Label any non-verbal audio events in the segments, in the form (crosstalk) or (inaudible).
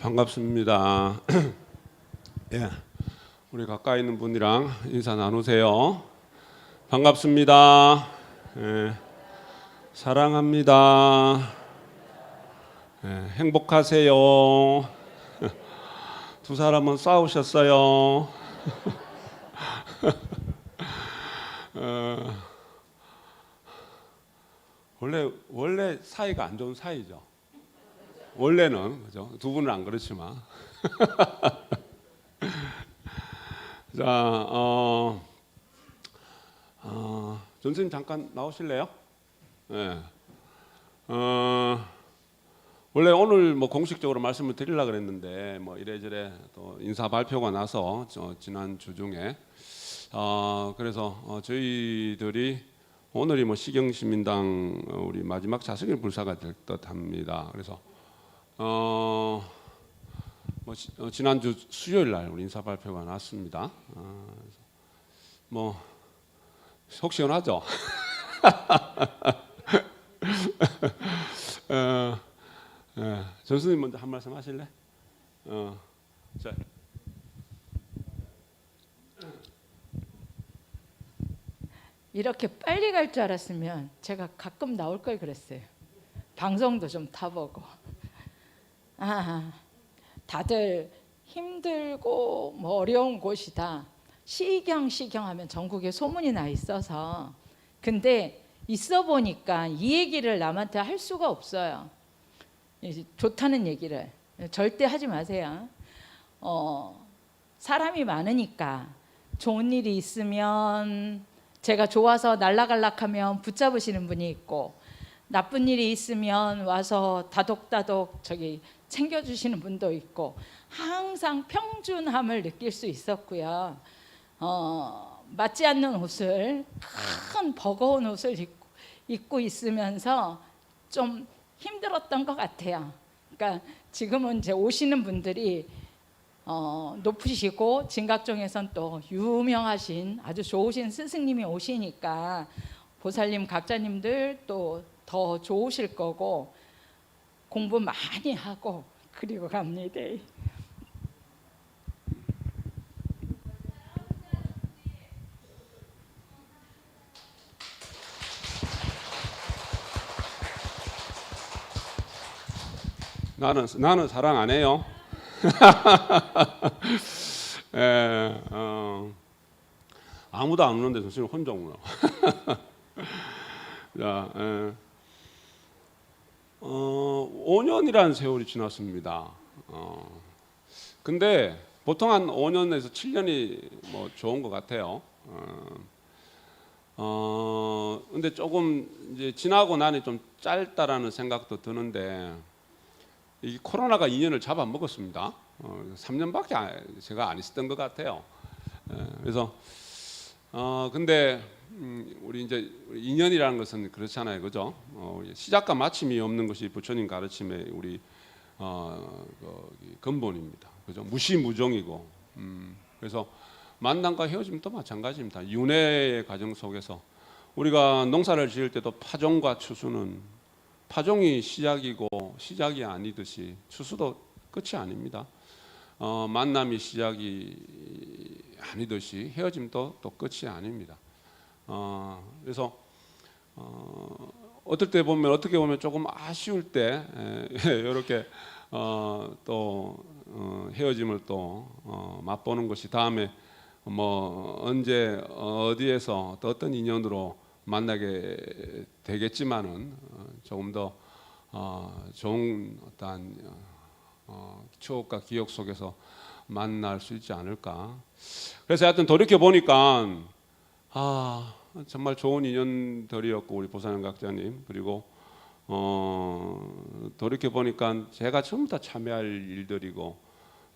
반갑습니다. (clears throat) 예, 우리 가까이 있는 분이랑 인사 나누세요. 반갑습니다. 예, 사랑합니다. 예, 행복하세요. (laughs) 두 사람은 싸우셨어요. (laughs) 어, 원래 원래 사이가 안 좋은 사이죠. 원래는 그죠. 두 분은 안 그렇지만. (laughs) 자, 어, 어, 전선님 잠깐 나오실래요? 네. 어, 원래 오늘 뭐 공식적으로 말씀을 드리려 그랬는데 뭐 이래저래 또 인사 발표가 나서 저 지난 주 중에 어, 그래서 어, 저희들이 오늘이 뭐 시경시민당 어, 우리 마지막 자석일 불사가 될 듯합니다. 그래서 어, 뭐 지, 어, 지난주 수요일 날 우리 인사 발표가 났습니다. 어, 그래서 뭐속 시원하죠. (laughs) 어, 예, 전 선생님 먼저 한 말씀 하실래? 어, 자. 이렇게 빨리 갈 줄 알았으면 제가 가끔 나올 걸 그랬어요. 방송도 좀 타보고. 아, 다들 힘들고 뭐 어려운 곳이다. 시경 시경 하면 전국에 소문이 나 있어서. 근데 있어 보니까 이 얘기를 남한테 할 수가 없어요. 이 좋다는 얘기를 절대 하지 마세요. 어, 사람이 많으니까 좋은 일이 있으면 제가 좋아서 날라갈락하면 붙잡으시는 분이 있고 나쁜 일이 있으면 와서 다독다독 저기 챙겨주시는 분도 있고 항상 평준함을 느낄 수 있었고요. 어, 맞지 않는 옷을 큰 버거운 옷을 입고, 입고 있으면서 좀 힘들었던 것 같아요. 그러니까 지금은 이제 오시는 분들이 어, 높으시고 진각종에선 또 유명하신 아주 좋으신 스승님이 오시니까 보살님 각자님들 또 더 좋으실 거고 공부 많이 하고 그리고 갑니다. 나는 나는 사랑 안 해요. (laughs) 예, 어, 아무도 안 우는데 선생님 혼자 울어. (laughs) 자, 예. 어, 5년이라는 세월이 지났습니다. 어, 근데 보통 한 5년에서 7년이 뭐 좋은 것 같아요. 어, 어, 근데 조금 이제 지나고 나니 좀 짧다라는 생각도 드는데 이 코로나가 2년을 잡아먹었습니다. 어, 3년밖에 안- 제가 안 있었던 것 같아요. 예, 그래서 어 근데 음, 우리 이제 2년이라는 것은 그렇잖아요, 그죠? 어, 시작과 마침이 없는 것이 부처님 가르침의 우리 어, 그 근본입니다, 그죠? 무시무종이고, 음, 그래서 만남과 헤어짐도 마찬가지입니다. 윤회의 과정 속에서 우리가 농사를 지을 때도 파종과 추수는 파종이 시작이고 시작이 아니듯이 추수도 끝이 아닙니다. 어, 만남이 시작이 아니듯이 헤어짐도 또 끝이 아닙니다. 어, 그래서 어, 어떨 때 보면 어떻게 보면 조금 아쉬울 때 (laughs) 에, 이렇게 어, 또 어, 헤어짐을 또 어, 맛보는 것이 다음에 뭐 언제 어디에서 또 어떤 인연으로 만나게 되겠지만은 어, 조금 더 어, 좋은 어떤 어, 추억과 기억 속에서 만날 수 있지 않을까. 그래서 하여튼 돌이켜 보니까 아 정말 좋은 인연들이었고 우리 보사님 각자님 그리고 어, 돌이켜 보니까 제가 다 참여할 일들이고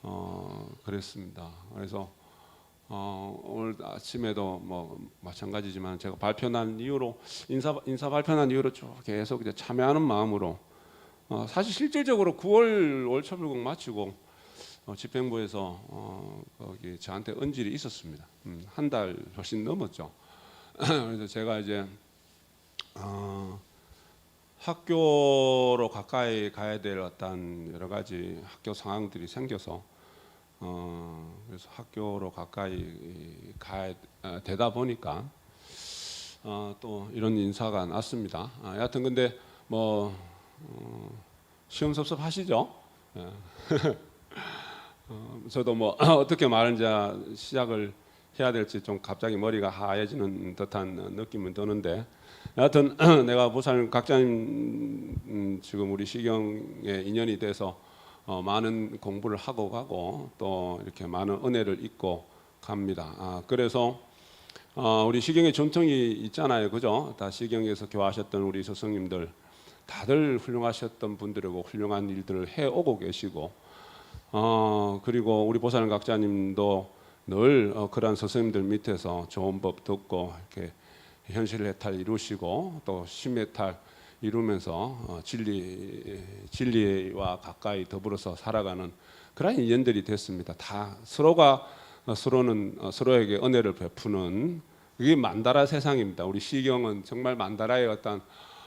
어, 그랬습니다. 그래서 어, 오늘 아침에도 뭐 마찬가지지만 제가 발표난 이후로 인사 인사 발표난 이후로 쭉 계속 이제 참여하는 마음으로 어, 사실 실질적으로 9월 월초불공 마치고 어, 집행부에서 어, 거기 저한테 언질이 있었습니다. 음, 한달 훨씬 넘었죠. (clears throat) 그래서 제가 이제 어, 학교로 가까이 가야 될 어떤 여러 가지 학교 상황들이 생겨서 어, 그래서 학교로 가까이 가야 어, 되다 보니까 어, 또 이런 인사가 났습니다. 아, 여하튼 근데 뭐 어, 시험 섭섭 하시죠? (laughs) 저도 뭐 (clears throat) 어떻게 말하는지 시작을 해야 될지 좀 갑자기 머리가 하얘지는 듯한 느낌은 드는데 여하튼 (clears throat) 내가 부산 각자님 음, 지금 우리 시경에 인연이 돼서 어, 많은 공부를 하고 가고 또 이렇게 많은 은혜를 잊고 갑니다. 아, 그래서 어, 우리 시경의 전통이 있잖아요, 그죠? 다 시경에서 교화하셨던 우리 스승님들 다들 훌륭하셨던 분들이고 훌륭한 일들을 해 오고 계시고 어, 그리고 우리 보살은 각자님도 늘 어, 그러한 스승님들 밑에서 좋은 법 듣고 이렇게 현실 해탈 이루시고 또 심해탈 이루면서 어, 진리 진리와 가까이 더불어서 살아가는 그런 인연들이 됐습니다. 다 서로가 어, 서로는 어, 서로에게 은혜를 베푸는 이게 만다라 세상입니다. 우리 시경은 정말 만다라의 어떤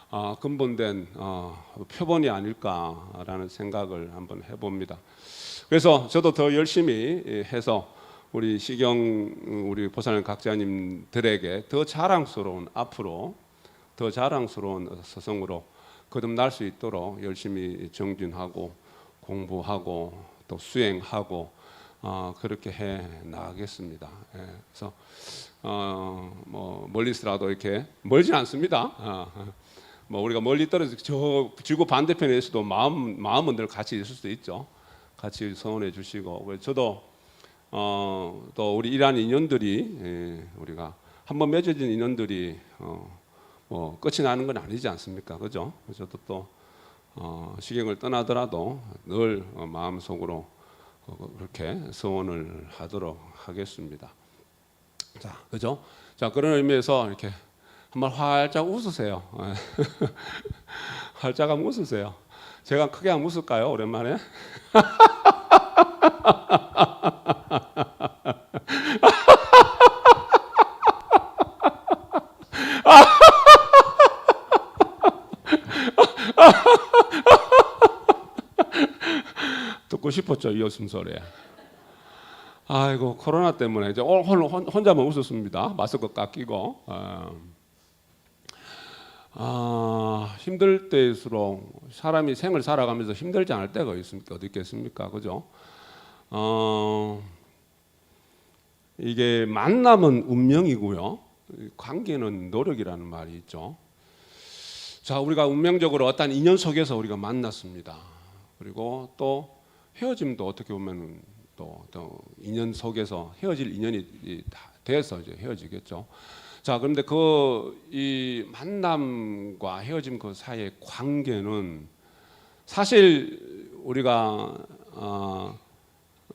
어, 근본된 어, 표본이 아닐까라는 생각을 한번 해봅니다. 그래서 저도 더 열심히 해서 우리 시경 우리 보살 각자님들에게 더 자랑스러운 앞으로 더 자랑스러운 스승으로 거듭날 수 있도록 열심히 정진하고 공부하고 또 수행하고 어, 그렇게 해 나가겠습니다. 예, 그래서 어, 뭐 멀리서라도 이렇게 멀진 않습니다. 어, 뭐 우리가 멀리 떨어져 저 지구 반대편에 있어도 마음 마음은 늘 같이 있을 수도 있죠. 같이 성원해 주시고 저도 어, 또 우리 이러한 인연들이 예, 우리가 한번 맺어진 인연들이 어, 뭐 끝이 나는 건 아니지 않습니까? 그죠? 저도 또 어, 시경을 떠나더라도 늘 어, 마음속으로 어, 그렇게 소원을 하도록 하겠습니다. 자, 그죠? 자, 그런 의미에서 이렇게 한번 활짝 웃으세요. (laughs) 활짝 한번 웃으세요. 제가 크게 한번 웃을까요? 오랜만에? (laughs) 듣고 싶었죠 이 웃음 소리. 아이고 코로나 때문에 이제 혼- 혼자만 웃었습니다. 마스크 깎이고. 아, 아, 힘들 때일수록 사람이 생을 살아가면서 힘들지 않을 때가 있습니까? 어디 있겠습니까? 그죠? 어, 이게 만남은 운명이고요. 관계는 노력이라는 말이 있죠. 자, 우리가 운명적으로 어떤 인연 속에서 우리가 만났습니다. 그리고 또 헤어짐도 어떻게 보면 또, 또 인연 속에서 헤어질 인연이 이- 다 돼서 이제 헤어지겠죠. 자, 그런데 그 이 만남과 헤어짐 그 사이의 관계는 사실 우리가 어,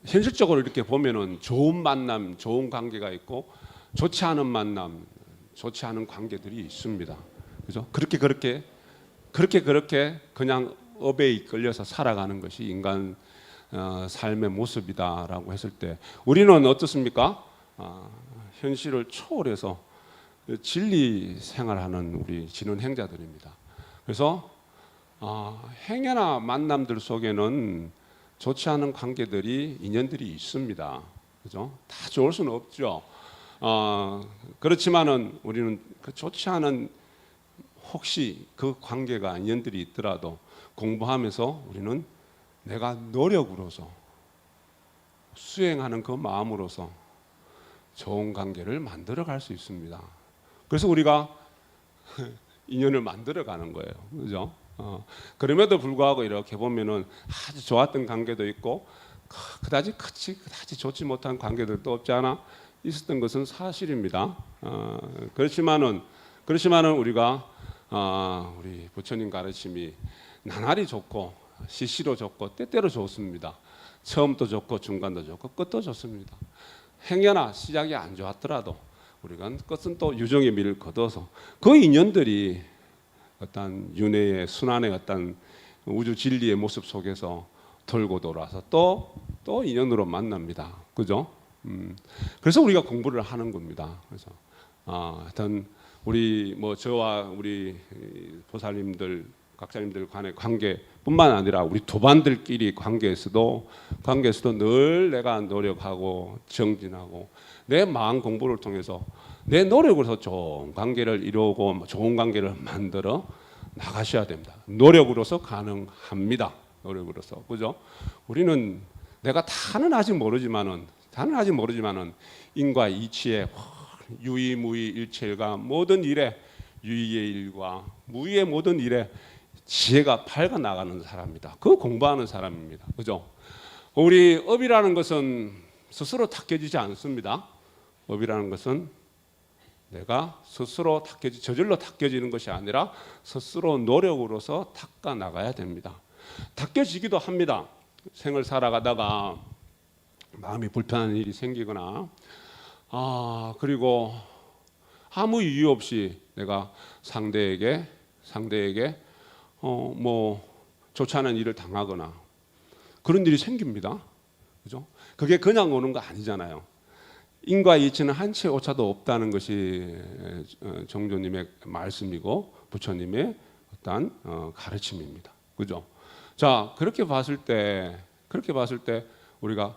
현실적으로 이렇게 보면은 좋은 만남, 좋은 관계가 있고 좋지 않은 만남, 좋지 않은 관계들이 있습니다. 그죠? 그렇게 그렇게 그렇게 그렇게 그냥 업에 이끌려서 살아가는 것이 인간 어, 삶의 모습이다라고 했을 때 우리는 어떻습니까? 아, 현실을 초월해서 진리 생활하는 우리 진원 행자들입니다. 그래서 아, 행여나 만남들 속에는 좋지 않은 관계들이 인연들이 있습니다. 그죠? 다 좋을 수는 없죠. 어, 그렇지만은 우리는 그 좋지 않은 혹시 그 관계가 인연들이 있더라도 공부하면서 우리는 내가 노력으로서 수행하는 그 마음으로서 좋은 관계를 만들어 갈 수 있습니다. 그래서 우리가 (laughs) 인연을 만들어 가는 거예요. 그죠? 어, 그럼에도 불구하고 이렇게 보면은 아주 좋았던 관계도 있고 그- 그다지 그치 그다지 좋지 못한 관계들도 없지 않아 있었던 것은 사실입니다. 어, 그렇지만은 그렇지만은 우리가 아, 우리 부처님 가르침이 나날이 좋고 시시로 좋고 때때로 좋습니다. 처음도 좋고 중간도 좋고 끝도 좋습니다. 행여나 시작이 안 좋았더라도 우리가 끝은 또 유정의 미를 거둬서 그 인연들이 어떤 윤회의 순환의 어떤 우주 진리의 모습 속에서 돌고 돌아서 또 또 인연으로 만납니다. 그죠? 음, 그래서 우리가 공부를 하는 겁니다. 그래서 아, 하여튼 우리 뭐 저와 우리 보살님들 각자님들 간의 관계뿐만 아니라 우리 도반들끼리 관계에서도 관계에서도 늘 내가 노력하고 정진하고 내 마음 공부를 통해서 내 노력으로서 좋은 관계를 이루고 좋은 관계를 만들어 나가셔야 됩니다. 노력으로서 가능합니다. 노력으로서 그죠? 우리는 내가 다는 아직 모르지만은 다는 아직 모르지만은 인과 이치의 유의무의 일체일과 모든 일에 유의의 일과 무의의 모든 일에 지혜가 밝아 나가는 사람입니다. 그 공부하는 사람입니다. 그죠? 우리 업이라는 것은 스스로 닦여지지 않습니다. 업이라는 것은 내가 스스로 닦여지 저절로 닦여지는 것이 아니라 스스로 노력으로서 닦아 나가야 됩니다. 닦여지기도 합니다. 생을 살아가다가 마음이 불편한 일이 생기거나 아 그리고 아무 이유 없이 내가 상대에게 상대에게 어 뭐 좋지 않은 일을 당하거나 그런 일이 생깁니다. 그죠? 그게 그냥 오는 거 아니잖아요. 인과 이치는 한치의 오차도 없다는 것이 어, 정조님의 말씀이고 부처님의 어떤 어, 가르침입니다. 그죠? 자 그렇게 봤을 때 그렇게 봤을 때 우리가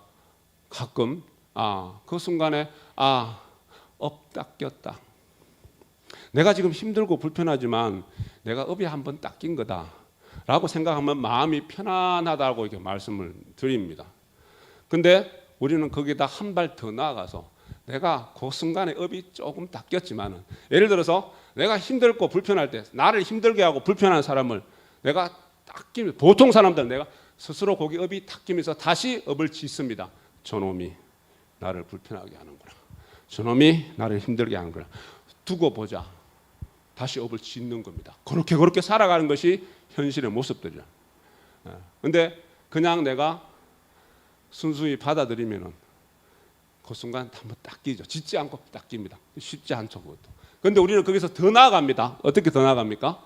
가끔 아그 순간에 아업 닦였다. 내가 지금 힘들고 불편하지만 내가 업이 한번 닦인 거다라고 생각하면 마음이 편안하다고 이렇게 말씀을 드립니다. 근데 우리는 거기다 한 발 더 나아가서 내가 그 순간에 업이 조금 닦였지만은 예를 들어서 내가 힘들고 불편할 때 나를 힘들게 하고 불편한 사람을 내가 닦이면 보통 사람들은 내가 스스로 거기 업이 닦이면서 다시 업을 짓습니다. 저놈이 나를 불편하게 하는구나. 저놈이 나를 힘들게 하는구나. 두고 보자. 다시 업을 짓는 겁니다. 그렇게 그렇게 살아가는 것이 현실의 모습들이야. 예. 근데 그냥 내가 순수히 받아들이면은 그 순간 한번 닦이죠. 짓지 않고 닦입니다. 쉽지 않죠, 그것도. 근데 우리는 거기서 더 나아갑니다. 어떻게 더 나아갑니까?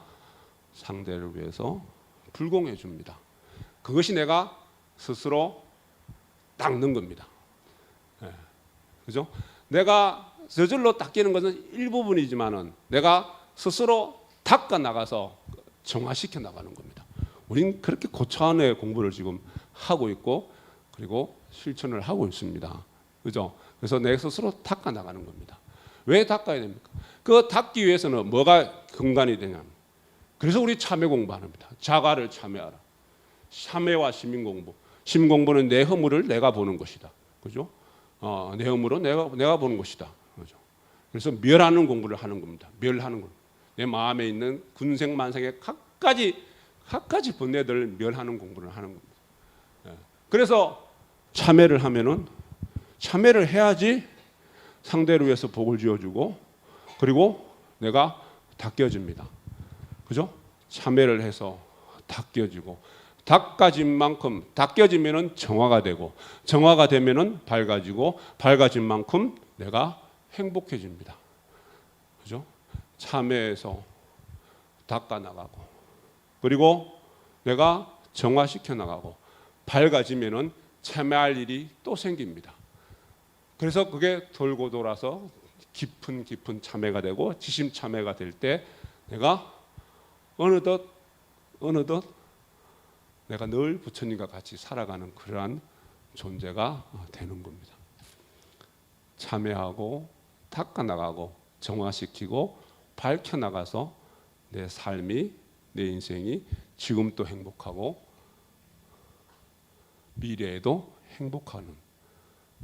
상대를 위해서 불공해 줍니다. 그것이 내가 스스로 닦는 겁니다. 예. 그죠? 내가 저절로 닦이는 것은 일부분이지만은 내가 스스로 닦아 나가서 정화시켜 나가는 겁니다. 우린 그렇게 고차원의 공부를 지금 하고 있고 그리고 실천을 하고 있습니다. 그죠? 그래서 내 스스로 닦아 나가는 겁니다. 왜 닦아야 됩니까? 그 닦기 위해서는 뭐가 근간이 되냐면 그래서 우리 참회 공부합니다. 자가를 참회하라. 참회와 시민 공부. 시민 공부는 내 허물을 내가 보는 것이다. 그죠? 어, 내 허물은 내가 내가 보는 것이다. 그죠? 그래서 멸하는 공부를 하는 겁니다. 멸하는 것. 내 마음에 있는 군생만생의 각가지 각가지 번뇌들을 멸하는 공부를 하는 겁니다. 예. 그래서 참회를 하면은 참회를 해야지 상대를 위해서 복을 지어주고 그리고 내가 닦여집니다. 그죠? 참회를 해서 닦여지고 닦아진 만큼 닦여지면은 정화가 되고 정화가 되면은 밝아지고 밝아진 만큼 내가 행복해집니다. 그죠? 참회해서 닦아 나가고 그리고 내가 정화시켜 나가고 밝아지면은 참회할 일이 또 생깁니다. 그래서 그게 돌고 돌아서 깊은 깊은 참회가 되고 지심 참회가 될 때 내가 어느덧 어느덧 내가 늘 부처님과 같이 살아가는 그러한 존재가 되는 겁니다. 참회하고 닦아 나가고 정화시키고 밝혀 나가서 내 삶이 내 인생이 지금도 행복하고 미래에도 행복하는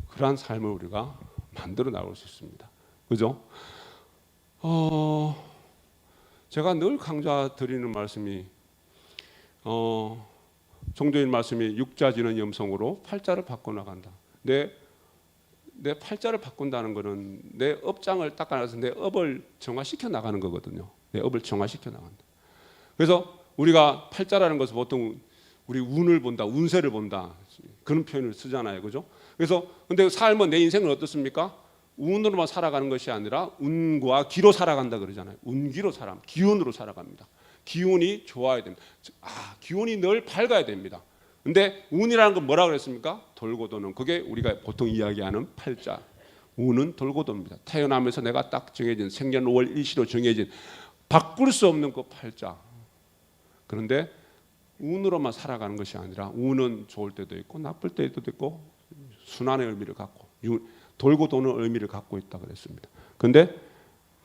그러한 삶을 우리가 만들어 나올 수 있습니다. 그죠? 어, 제가 늘 강좌 드리는 말씀이 어, 종교인 말씀이 육자지는 염성으로 팔자를 바꿔 나간다. 내, 내 팔자를 바꾼다는 것은 내 업장을 닦아내서 내 업을 정화시켜 나가는 거거든요. 내 업을 정화시켜 나간다. 그래서 우리가 팔자라는 것은 보통 우리 운을 본다, 운세를 본다 그런 표현을 쓰잖아요, 그죠? 그래서 근데 삶은 내 인생은 어떻습니까? 운으로만 살아가는 것이 아니라 운과 기로 살아간다 그러잖아요. 운기로 살아, 기운으로 살아갑니다. 기운이 좋아야 됩니다. 아, 기운이 늘 밝아야 됩니다. 근데 운이라는 건 뭐라 그랬습니까? 돌고 도는 그게 우리가 보통 이야기하는 팔자. 운은 돌고 돕니다. 태어나면서 내가 딱 정해진 생년 5월 일시로 정해진 바꿀 수 없는 그 팔자. 그런데 운으로만 살아가는 것이 아니라 운은 좋을 때도 있고 나쁠 때도 있고 순환의 의미를 갖고 유- 돌고 도는 의미를 갖고 있다 그랬습니다. 근데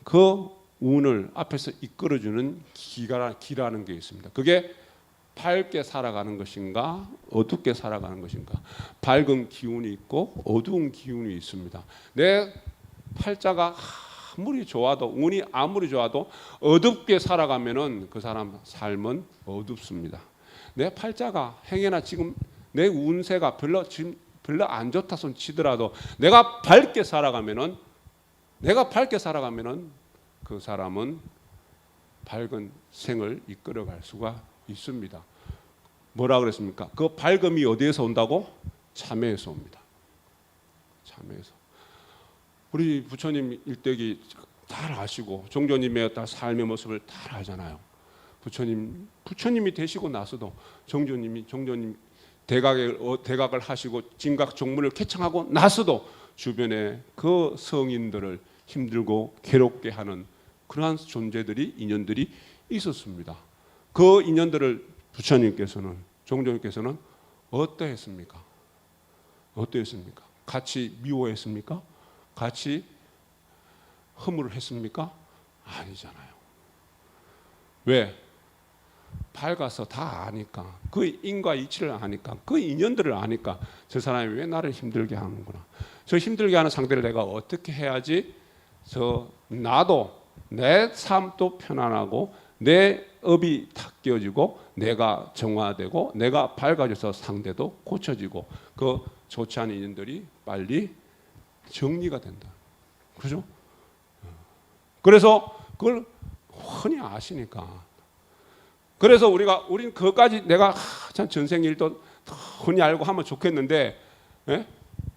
그 운을 앞에서 이끌어주는 기가 기라는 게 있습니다. 그게 밝게 살아가는 것인가 어둡게 살아가는 것인가 밝은 기운이 있고 어두운 기운이 있습니다. 내 팔자가 아무리 좋아도 운이 아무리 좋아도 어둡게 살아가면은 그 사람 삶은 어둡습니다. 내 팔자가 행여나 지금 내 운세가 별로 지금 별로 안 좋다 손 치더라도 내가 밝게 살아가면은 내가 밝게 살아가면은 그 사람은 밝은 생을 이끌어갈 수가 있습니다. 뭐라 그랬습니까? 그 밝음이 어디에서 온다고? 참회에서 옵니다. 참회에서. 우리 부처님 일대기 잘 아시고 종조님의 삶의 모습을 잘 알잖아요. 부처님 부처님이 되시고 나서도 종조님이 종조님 대각을 어, 대각을 하시고 진각 종문을 개청하고 나서도 주변에 그 성인들을 힘들고 괴롭게 하는 그러한 존재들이 인연들이 있었습니다. 그 인연들을 부처님께서는 종조님께서는 어떠했습니까? 어떠했습니까? 같이 미워했습니까? 같이 허물을 했습니까? 아니잖아요. 왜? 밝아서 다 아니까 그 인과 이치를 아니까 그 인연들을 아니까 저 사람이 왜 나를 힘들게 하는구나. 저 힘들게 하는 상대를 내가 어떻게 해야지 저 나도 내 삶도 편안하고 내 업이 닦여지고 내가 정화되고 내가 밝아져서 상대도 고쳐지고 그 좋지 않은 인연들이 빨리 정리가 된다. 그죠? 그래서 그걸 흔히 아시니까. 그래서 우리가 우린 그것까지 내가 하, 참 전생 일도 흔히 알고 하면 좋겠는데, 예?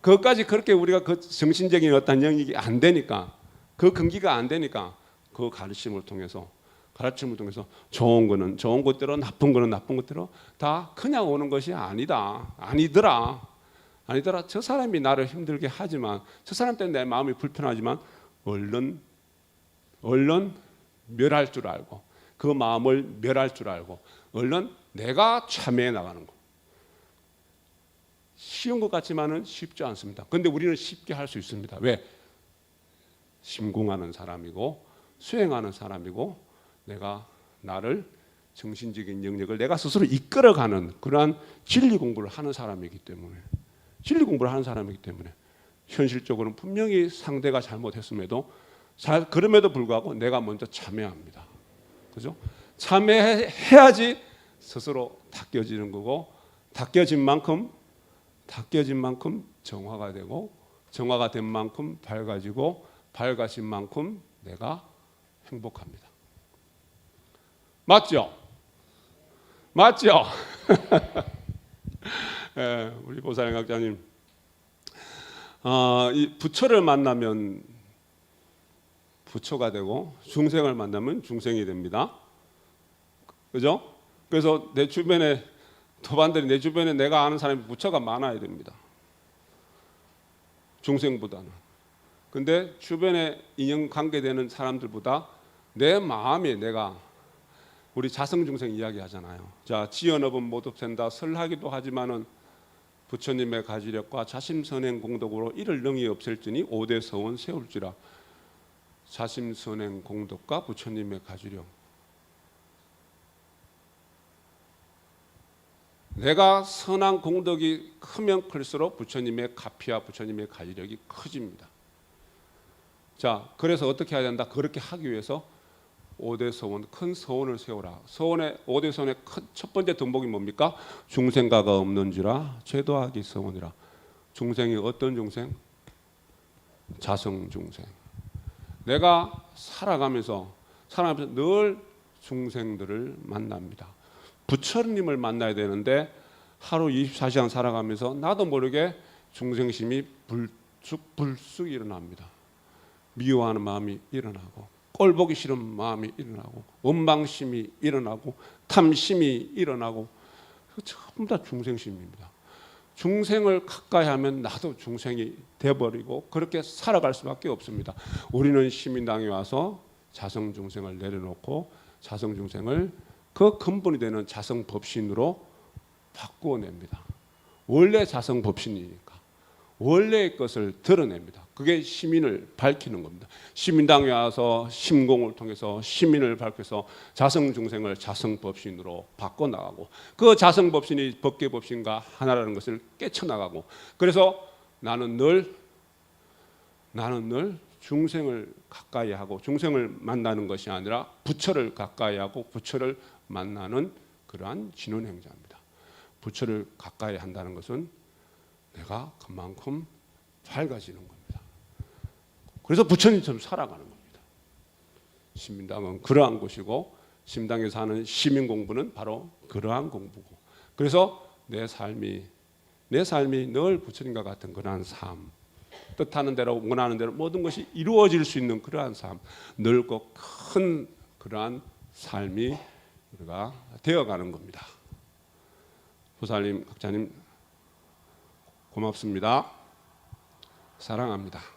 그것까지 그렇게 우리가 그 정신적인 어떤 영역이 안 되니까 그 근기가 안 되니까 그 가르침을 통해서 가르침을 통해서 좋은 거는 좋은 것대로 나쁜 거는 나쁜 것대로 다 그냥 오는 것이 아니다 아니더라 아니더라 저 사람이 나를 힘들게 하지만 저 사람 때문에 내 마음이 불편하지만 얼른 얼른 멸할 줄 알고 그 마음을 멸할 줄 알고 얼른 내가 참여해 나가는 거 쉬운 것 같지만은 쉽지 않습니다. 근데 우리는 쉽게 할 수 있습니다. 왜? 심궁하는 사람이고 수행하는 사람이고 내가 나를 정신적인 영역을 내가 스스로 이끌어가는 그러한 진리 공부를 하는 사람이기 때문에 진리 공부를 하는 사람이기 때문에 현실적으로는 분명히 상대가 잘못했음에도 잘 그럼에도 불구하고 내가 먼저 참여합니다. 그죠? 참여해야지 스스로 닦여지는 거고 닦여진 만큼 닦여진 만큼 정화가 되고 정화가 된 만큼 밝아지고 밝아진 만큼 내가 행복합니다. 맞죠? 맞죠? (laughs) 예, 우리 보살영 학자님, 어, 이 부처를 만나면 부처가 되고 중생을 만나면 중생이 됩니다. 그죠? 그래서 내 주변에 도반들이 내 주변에 내가 아는 사람이 부처가 많아야 됩니다. 중생보다는. 근데 주변에 인연 관계되는 사람들보다 내 마음에 내가 우리 자성 중생 이야기 하잖아요. 자, 지연업은 못 없앤다. 설하기도 하지만은 부처님의 가지력과 자심선행 공덕으로 이를 능히 없앨지니 오대 서원 세울지라. 자심선행 공덕과 부처님의 가지력. 내가 선한 공덕이 크면 클수록 부처님의 가피와 부처님의 가지력이 커집니다. 자, 그래서 어떻게 해야 된다? 그렇게 하기 위해서 오대 서원, 큰 서원을 세우라. 서원의 오대 서원의 큰, 첫 번째 덕목이 뭡니까? 중생가가 없는지라 제도하기 서원이라. 중생이 어떤 중생? 자성 중생. 내가 살아가면서 살아가면서 늘 중생들을 만납니다. 부처님을 만나야 되는데 하루 24시간 살아가면서 나도 모르게 중생심이 불쑥 불쑥 일어납니다. 미워하는 마음이 일어나고 꼴 보기 싫은 마음이 일어나고 원망심이 일어나고 탐심이 일어나고 전부 다 중생심입니다. 중생을 가까이 하면 나도 중생이 돼버리고 그렇게 살아갈 수밖에 없습니다. 우리는 시민당에 와서 자성 중생을 내려놓고 자성 중생을 그 근본이 되는 자성 법신으로 바꾸어 냅니다. 원래 자성 법신이니까 원래의 것을 드러냅니다. 그게 시민을 밝히는 겁니다. 시민당에 와서 심공을 통해서 시민을 밝혀서 자성 중생을 자성 법신으로 바꿔 나가고 그 자성 법신이 법계 법신과 하나라는 것을 깨쳐 나가고 그래서 나는 늘 나는 늘 중생을 가까이 하고 중생을 만나는 것이 아니라 부처를 가까이 하고 부처를 만나는 그러한 진원 행자입니다. 부처를 가까이 한다는 것은 내가 그만큼 밝아지는 겁니다. 그래서 부처님처럼 살아가는 겁니다. 시민당은 그러한 곳이고 심당에서 하는 시민 공부는 바로 그러한 공부고 그래서 내 삶이 내 삶이 늘 부처님과 같은 그러한 삶 뜻하는 대로 원하는 대로 모든 것이 이루어질 수 있는 그러한 삶 넓고 큰 그러한 삶이 우리가 되어가는 겁니다. 부사님, 학자님 고맙습니다. 사랑합니다.